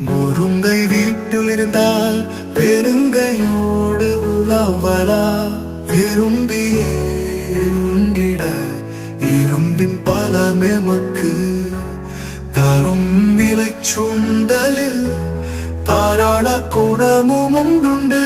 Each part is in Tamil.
முருங்கை வீட்டில் இருந்தால் பெருங்கையோடு உலாவலா? விரும்பியே உண்டிட இரும்பின் பல மேமக்கு தரும் நிலை சுண்டலில் தாராள குணமும் உண்டுண்டு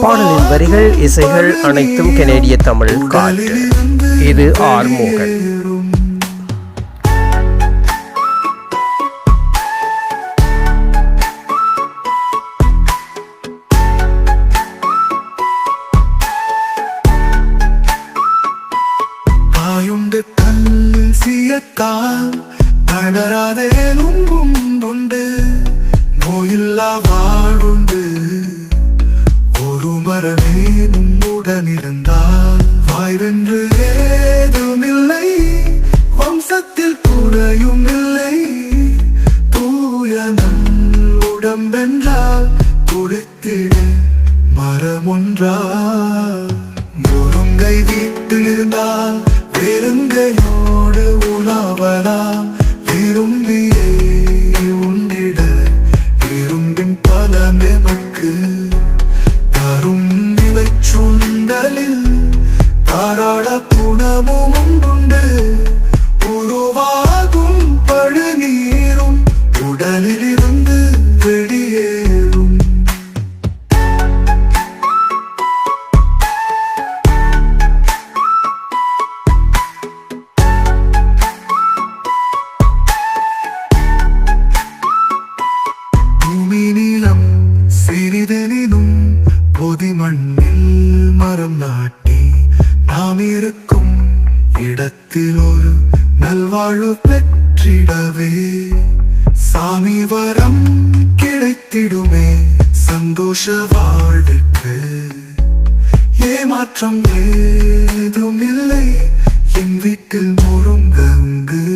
பாடலின் வரிகள் இசைகள் அனைத்தும் கனேடிய தமிழ் காற்று. இது ஆர் மோகன். கல்லு சியத்தான் தளராதே உண்டு நோயில்லா வாழுண்டு ஒரு மரமே மரமேனும் இருந்தால் வாய்வென்று ஏதுமில்லை. வம்சத்தில் துணையும் இல்லை. தூய உடம்பென்றால் கொடுத்திட மரம் ஒன்றால் முருங்கை வீட்டில் இருந்தால் வெறுங்கையோடு சுண்டலில் தாராள நாம் இருக்கும் இடத்தில் ஒரு நல்வாழ்வு பெற்றிடவே. சாமி வரம் கிடைத்திடுமே சந்தோஷ வாழ்வுக்கு. ஏமாற்றம் ஏதும் இல்லை என் வீட்டில் முருங்கங்கு.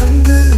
yandı